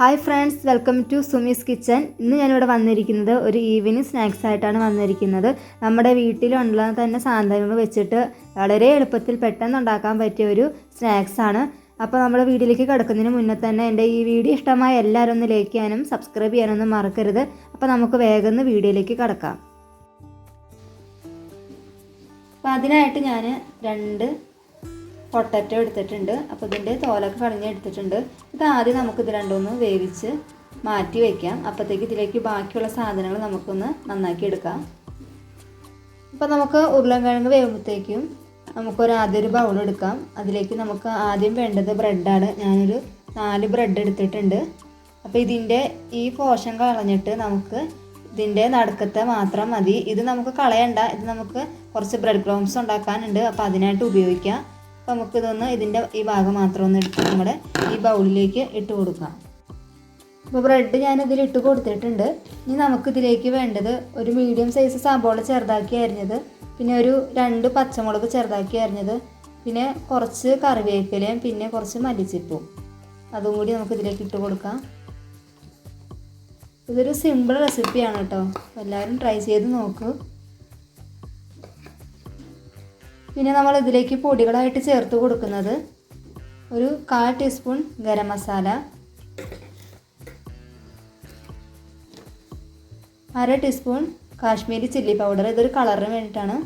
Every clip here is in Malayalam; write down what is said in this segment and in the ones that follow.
Hi friends welcome to Sumi's kitchen ഇന്ന് ഞാനിവിടെ വന്നിരിക്കുന്നത് ഒരു ഈവനിങ് സ്നാക്സ് ആയിട്ടാണ് വന്നിരിക്കുന്നത്. നമ്മുടെ വീട്ടിലുള്ള തന്നെ സാധനങ്ങൾ വെച്ചിട്ട് വളരെ എളുപ്പത്തിൽ പെട്ടെന്ന് ഉണ്ടാക്കാൻ പറ്റിയ ഒരു സ്നാക്സ് ആണ്. അപ്പോൾ നമ്മുടെ വീട്ടിലേക്ക് കിടക്കുന്നതിന് മുന്നേ തന്നെ എന്റെ ഈ വീഡിയോ ഇഷ്ടമായ എല്ലാവരും ഒന്ന് ലൈക്ക് ചെയ്യാനും സബ്സ്ക്രൈബ് ചെയ്യാനൊന്നും മറക്കരുത്. അപ്പോൾ നമുക്ക് വേഗം വീഡിയോയിലേക്ക് കിടക്കാം. അപ്പോൾ അതിനായിട്ട് ഞാൻ രണ്ട് പൊട്ടറ്റോ എടുത്തിട്ടുണ്ട്. അപ്പോൾ ഇതിന്റെ തോലൊക്കെ കളഞ്ഞെടുത്തിട്ടുണ്ട് ഇത് ആദ്യം നമുക്ക് ഇത് രണ്ടൊന്ന് വേവിച്ച് മാറ്റി വയ്ക്കാം അപ്പോഴത്തേക്ക് ഇതിലേക്ക് ബാക്കിയുള്ള സാധനങ്ങൾ നമുക്കൊന്ന് നന്നാക്കി എടുക്കാം. അപ്പോൾ നമുക്ക് ഉരുളൻകിഴങ്ങ് വേവുമ്പോഴത്തേക്കും നമുക്കൊരു ആദ്യം ഒരു ബൗൾ എടുക്കാം. അതിലേക്ക് നമുക്ക് ആദ്യം വേണ്ടത് ബ്രെഡാണ് ഞാനൊരു നാല് ബ്രെഡ് എടുത്തിട്ടുണ്ട്. അപ്പോൾ ഇതിന്റെ ഈ പോഷൻ കളഞ്ഞിട്ട് നമുക്ക് ഇതിന്റെ നടുക്കത്തെ മാത്രം മതി. ഇത് നമുക്ക് കളയണ്ട. ഇത് നമുക്ക് കുറച്ച് ബ്രെഡ് ക്രോംസ് ഉണ്ടാക്കാനുണ്ട്. അപ്പോൾ അതിനായിട്ട് ഉപയോഗിക്കാം. നമുക്കിതൊന്ന് ഇതിന്റെ ഈ ഭാഗം മാത്രം ഒന്ന് എടുത്ത് നമ്മുടെ ഈ ബൗളിലേക്ക് ഇട്ട് കൊടുക്കാം. അപ്പോൾ ബ്രെഡ് ഞാൻ ഇതിൽ ഇട്ട് കൊടുത്തിട്ടുണ്ട്. ഇനി നമുക്കിതിലേക്ക് വേണ്ടത് ഒരു മീഡിയം സൈസ് സബോള ചെറുതാക്കി അരിഞ്ഞത് പിന്നെ ഒരു രണ്ട് പച്ചമുളക് ചെറുതാക്കി അരിഞ്ഞത് പിന്നെ കുറച്ച് കറിവേപ്പിലയും പിന്നെ കുറച്ച് മല്ലിച്ചിപ്പും. അതും കൂടി നമുക്ക് ഇതിലേക്ക് ഇട്ട് കൊടുക്കാം. ഇതൊരു സിമ്പിൾ റെസിപ്പിയാണ് കേട്ടോ. എല്ലാവരും ട്രൈ ചെയ്ത് നോക്കൂ. പിന്നെ നമ്മൾ ഇതിലേക്ക് പൊടികളായിട്ട് ചേർത്ത് കൊടുക്കുന്നത് ഒരു കാൽ ടീസ്പൂൺ ഗരം മസാല അര ടീസ്പൂൺ കാശ്മീരി ചില്ലി പൗഡർ. ഇതൊരു കളറിന് വേണ്ടിയിട്ടാണ്.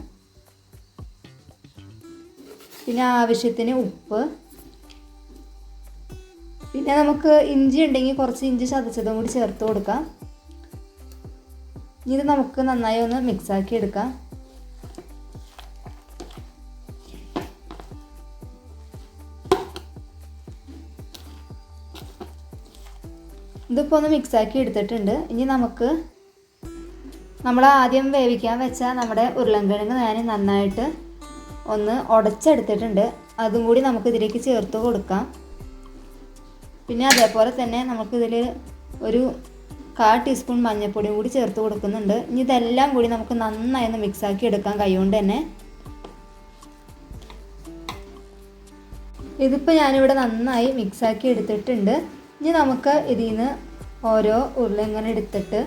പിന്നെ ആവശ്യത്തിന് ഉപ്പ്. പിന്നെ നമുക്ക് ഇഞ്ചി ഉണ്ടെങ്കിൽ കുറച്ച് ഇഞ്ചി ചതച്ചതും കൂടി ചേർത്ത് കൊടുക്കാം. ഇത് നമുക്ക് നന്നായി ഒന്ന് മിക്സാക്കി എടുക്കാം. ഇതിപ്പോൾ ഒന്ന് മിക്സാക്കി എടുത്തിട്ടുണ്ട്. ഇനി നമുക്ക് നമ്മൾ ആദ്യം വേവിക്കാൻ വെച്ച നമ്മുടെ ഉരുളൻകിഴങ്ങ് ഞാൻ നന്നായിട്ട് ഒന്ന് ഉടച്ചെടുത്തിട്ടുണ്ട് അതും കൂടി നമുക്ക് ഇതിലേക്ക് ചേർത്ത് കൊടുക്കാം. പിന്നെ അതേപോലെ തന്നെ നമുക്കിതിൽ ഒരു കാൽ ടീസ്പൂൺ മഞ്ഞൾപ്പൊടിയും കൂടി ചേർത്ത് കൊടുക്കുന്നുണ്ട്. ഇനി ഇതെല്ലാം കൂടി നമുക്ക് നന്നായി ഒന്ന് മിക്സാക്കി എടുക്കാം കൈകൊണ്ട് തന്നെ ഇതിപ്പോൾ ഞാനിവിടെ നന്നായി മിക്സാക്കി എടുത്തിട്ടുണ്ട്. ഇനി നമുക്ക് ഇതിൽ നിന്ന് ഓരോ ഉരുള ഇങ്ങനെ എടുത്തിട്ട്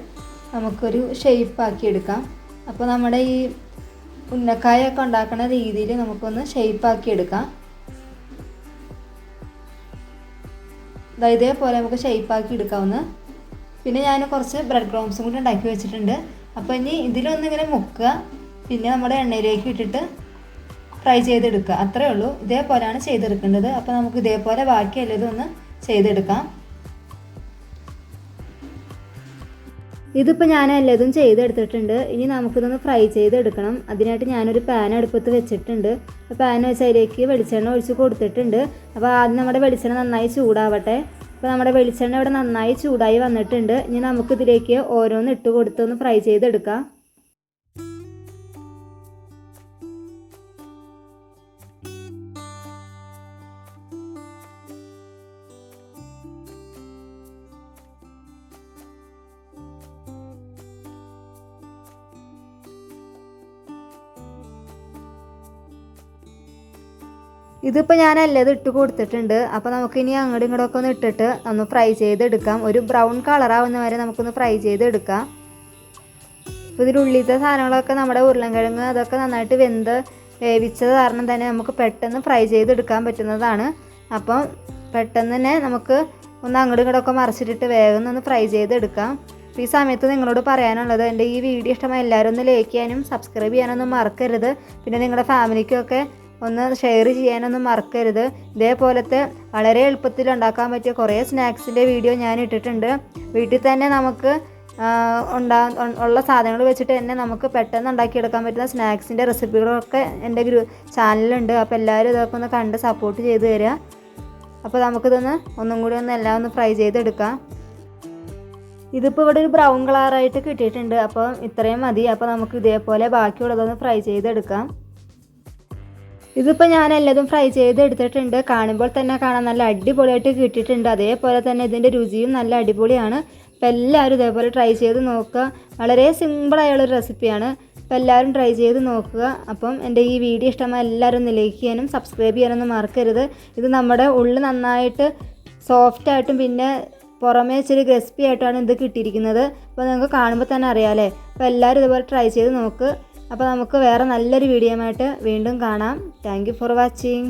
നമുക്കൊരു ഷേപ്പാക്കി എടുക്കാം. അപ്പോൾ നമ്മുടെ ഈ ഉന്നക്കായൊക്കെ ഉണ്ടാക്കുന്ന രീതിയിൽ നമുക്കൊന്ന് ഷേപ്പാക്കി എടുക്കാം. ഇതേപോലെ നമുക്ക് ഷേപ്പാക്കി എടുക്കാവുന്ന. പിന്നെ ഞാൻ കുറച്ച് ബ്രെഡ് ക്രോംസും കൂടി ഉണ്ടാക്കി വെച്ചിട്ടുണ്ട്. അപ്പോൾ ഇനി ഇതിലൊന്നിങ്ങനെ മുക്കുക. പിന്നെ നമ്മുടെ എണ്ണയിലേക്ക് ഇട്ടിട്ട് ഫ്രൈ ചെയ്തെടുക്കുക. അത്രേ ഉള്ളൂ. ഇതേപോലെയാണ് ചെയ്തെടുക്കേണ്ടത്. അപ്പോൾ നമുക്ക് ഇതേപോലെ ബാക്കി എല്ലാതും ഒന്ന് ചെയ്തെടുക്കാം. ഇതിപ്പോൾ ഞാൻ എല്ലാതും ചെയ്തെടുത്തിട്ടുണ്ട്. ഇനി നമുക്കിതൊന്ന് ഫ്രൈ ചെയ്തെടുക്കണം. അതിനായിട്ട് ഞാനൊരു പാൻ അടുപ്പത്ത് വെച്ചിട്ടുണ്ട്. പാൻ വെച്ച് അതിലേക്ക് വെളിച്ചെണ്ണ ഒഴിച്ച് കൊടുത്തിട്ടുണ്ട്. അപ്പോൾ ആദ്യം നമ്മുടെ വെളിച്ചെണ്ണ നന്നായി ചൂടാവട്ടെ. അപ്പോൾ നമ്മുടെ വെളിച്ചെണ്ണ ഇവിടെ നന്നായി ചൂടായി വന്നിട്ടുണ്ട്. ഇനി നമുക്കിതിലേക്ക് ഓരോന്ന് ഇട്ട് കൊടുത്തൊന്ന് ഫ്രൈ ചെയ്തെടുക്കാം. ഇതിപ്പോൾ ഞാൻ എല്ലാം ഇട്ട് കൊടുത്തിട്ടുണ്ട്. അപ്പോൾ നമുക്ക് ഇനി അങ്ങോട്ടും ഇങ്ങോട്ടൊക്കെ ഒന്ന് ഇട്ടിട്ട് ഒന്ന് ഫ്രൈ ചെയ്തെടുക്കാം. ഒരു ബ്രൗൺ കളറാവുന്ന വരെ നമുക്കൊന്ന് ഫ്രൈ ചെയ്തെടുക്കാം. അപ്പോൾ ഇതിലുള്ളിലത്തെ സാധനങ്ങളൊക്കെ നമ്മുടെ ഉരുളൻകിഴങ്ങ് അതൊക്കെ നന്നായിട്ട് വെന്ത് വേവിച്ചത് കാരണം തന്നെ നമുക്ക് പെട്ടെന്ന് ഫ്രൈ ചെയ്തെടുക്കാൻ പറ്റുന്നതാണ്. അപ്പം പെട്ടെന്ന് തന്നെ നമുക്ക് ഒന്ന് അങ്ങോട്ടും ഇങ്ങോട്ടൊക്കെ മറിച്ചിട്ടിട്ട് വേഗം ഒന്ന് ഫ്രൈ ചെയ്തെടുക്കാം. അപ്പോൾ ഈ സമയത്ത് നിങ്ങളോട് പറയാനുള്ളത് എന്റെ ഈ വീഡിയോ ഇഷ്ടമായി എല്ലാവരും ഒന്ന് ലൈക്ക് ചെയ്യാനും സബ്സ്ക്രൈബ് ചെയ്യാനൊന്നും മറക്കരുത്. പിന്നെ നിങ്ങളുടെ ഫാമിലിക്കൊക്കെ ഒന്ന് ഷെയർ ചെയ്യാനൊന്നും മറക്കരുത്. ഇതേപോലത്തെ വളരെ എളുപ്പത്തിൽ ഉണ്ടാക്കാൻ പറ്റിയ കുറേ സ്നാക്സിന്റെ വീഡിയോ ഞാൻ ഇട്ടിട്ടുണ്ട്. വീട്ടിൽ തന്നെ നമുക്ക് ഉണ്ടാ ഉള്ള സാധനങ്ങൾ വെച്ചിട്ട് തന്നെ നമുക്ക് പെട്ടെന്ന് ഉണ്ടാക്കിയെടുക്കാൻ പറ്റുന്ന സ്നാക്സിന്റെ റെസിപ്പികളൊക്കെ എന്റെ ഗ്രൂ ചാനലുണ്ട് അപ്പോൾ എല്ലാവരും ഇതൊക്കെ ഒന്ന് കണ്ട് സപ്പോർട്ട് ചെയ്ത് തരിക അപ്പോൾ നമുക്കിതൊന്ന് ഒന്നും കൂടി ഒന്ന് എല്ലാം ഒന്ന് ഫ്രൈ ചെയ്തെടുക്കാം. ഇതിപ്പോൾ ഇവിടെ ഒരു ബ്രൗൺ കളറായിട്ട് കിട്ടിയിട്ടുണ്ട്. അപ്പോൾ ഇത്രയും മതി. അപ്പോൾ നമുക്ക് ഇതേപോലെ ബാക്കിയുള്ളതൊന്ന് ഫ്രൈ ചെയ്തെടുക്കാം. ഇതിപ്പോൾ ഞാൻ എല്ലാതും ഫ്രൈ ചെയ്ത് എടുത്തിട്ടുണ്ട് കാണുമ്പോൾ തന്നെ കാണാൻ നല്ല അടിപൊളിയായിട്ട് കിട്ടിയിട്ടുണ്ട്. അതേപോലെ തന്നെ ഇതിന്റെ രുചിയും നല്ല അടിപൊളിയാണ്. അപ്പോൾ എല്ലാവരും ഇതേപോലെ ട്രൈ ചെയ്ത് നോക്കുക. വളരെ സിമ്പിളായുള്ളൊരു റെസിപ്പിയാണ് അപ്പോൾ എല്ലാവരും ട്രൈ ചെയ്ത് നോക്കുക. അപ്പം എന്റെ ഈ വീഡിയോ ഇഷ്ടമായ എല്ലാവരും ഒന്ന് ലൈക്ക് ചെയ്യാനും സബ്സ്ക്രൈബ് ചെയ്യാനൊന്നും മറക്കരുത്. ഇത് നമ്മുടെ ഉള്ളിൽ നന്നായിട്ട് സോഫ്റ്റായിട്ടും പിന്നെ പുറമേ ചെറിയ ക്രിസ്പി ആയിട്ടാണ് ഇത് കിട്ടിയിരിക്കുന്നത്. അപ്പോൾ നിങ്ങൾക്ക് കാണുമ്പോൾ തന്നെ അറിയാമല്ലേ അപ്പോൾ എല്ലാവരും ഇതുപോലെ ട്രൈ ചെയ്ത് നോക്ക്. അപ്പോൾ നമുക്ക് വേറെ നല്ലൊരു വീഡിയോ ആയിട്ട് വീണ്ടും കാണാം. Thank for watching